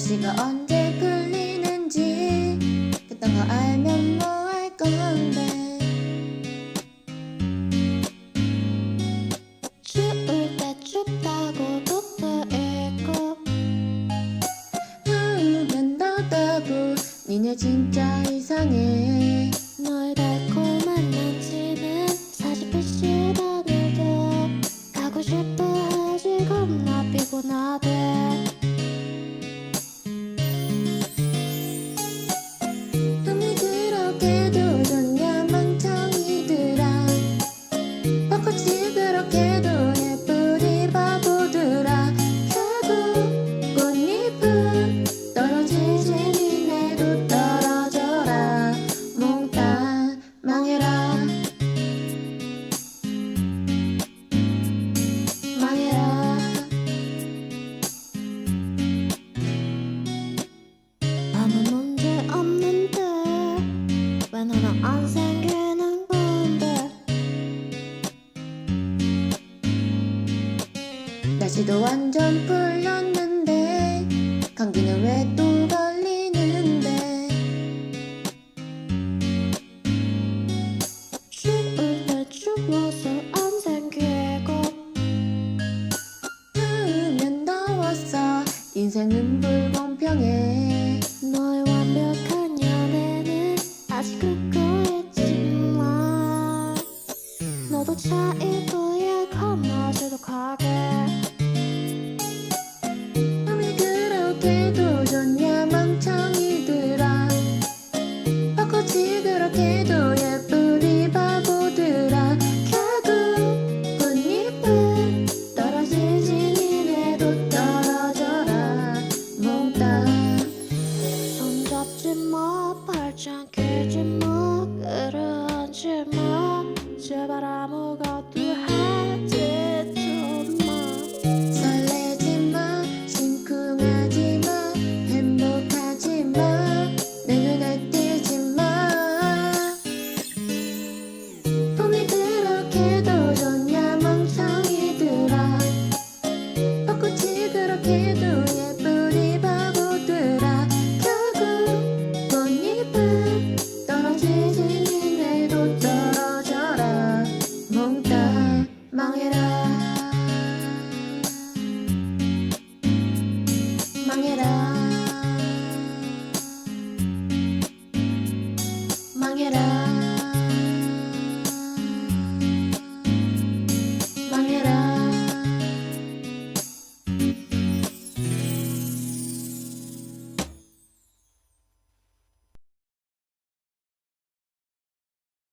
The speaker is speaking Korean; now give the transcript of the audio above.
날씨가 언제 풀리는지 그딴 거 알면 뭐 할 건데. 추울 때 춥다고 북도 읽고 더우면 더더고 니네 진짜 이상해. 널 달콤한 남친은 40분 시간에도 가고 싶어 날씨도 완전 풀렸는데 감기는 왜 또 걸리는데? 추울 때 추워서 안 생기고 더우면 더웠어. 인생은 불공평해. 너의 완벽한 연애는 아직 긋 그렇게도 좋냐 멍청이들아. 벚꽃이 그렇게도 예쁘리 바보들아. 결국 꽃잎은 떨어지지 니네도 떨어져라 몽땅. 손 잡지 마 발짱 끼지 마 끌어안지 마. 제발 아무 get up.